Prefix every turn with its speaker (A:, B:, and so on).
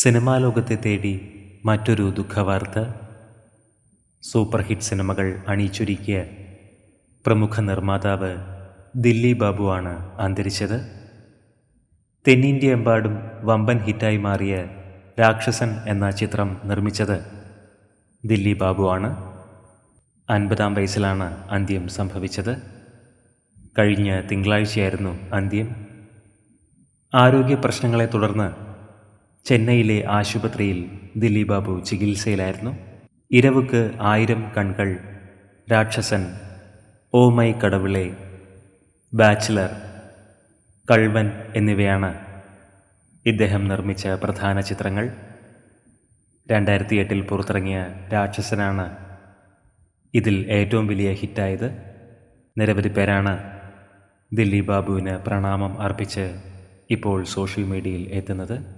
A: Cinema ലോകത്തെ തേടി മറ്റൊരു ദുഃഖവാർത്ത. സൂപ്പർ ഹിറ്റ് സിനിമകൾ അണിയിച്ചൊരുക്കിയ പ്രമുഖ നിർമ്മാതാവ് ദില്ലി ബാബുവാണ് അന്തരിച്ചത്. തെന്നിന്ത്യയെമ്പാടും വമ്പൻ ഹിറ്റായി മാറിയ രാക്ഷസൻ എന്ന ചിത്രം നിർമ്മിച്ചത് ദില്ലി ബാബുവാണ് അൻപതാം വയസ്സിലാണ് അന്ത്യം സംഭവിച്ചത്. കഴിഞ്ഞ തിങ്കളാഴ്ചയായിരുന്നു അന്ത്യം. ആരോഗ്യ പ്രശ്നങ്ങളെ തുടർന്ന് ചെന്നൈയിലെ ആശുപത്രിയിൽ ദിലീപ് ബാബു ചികിത്സയിലായിരുന്നു. ഇരവുക്ക് ആയിരം കൺകൾ രാക്ഷസൻ ഓ മൈ കടവിളെ ബാച്ചിലർ കൾവൻ എന്നിവയാണ് ഇദ്ദേഹം നിർമ്മിച്ച പ്രധാന ചിത്രങ്ങൾ. രണ്ടായിരത്തി എട്ടിൽ പുറത്തിറങ്ങിയ രാക്ഷസനാണ് ഇതിൽ ഏറ്റവും വലിയ ഹിറ്റായത്. നിരവധി പേരാണ് ദില്ലി ബാബുവിന് പ്രണാമം അർപ്പിച്ച് ഇപ്പോൾ സോഷ്യൽ മീഡിയയിൽ എത്തുന്നത്.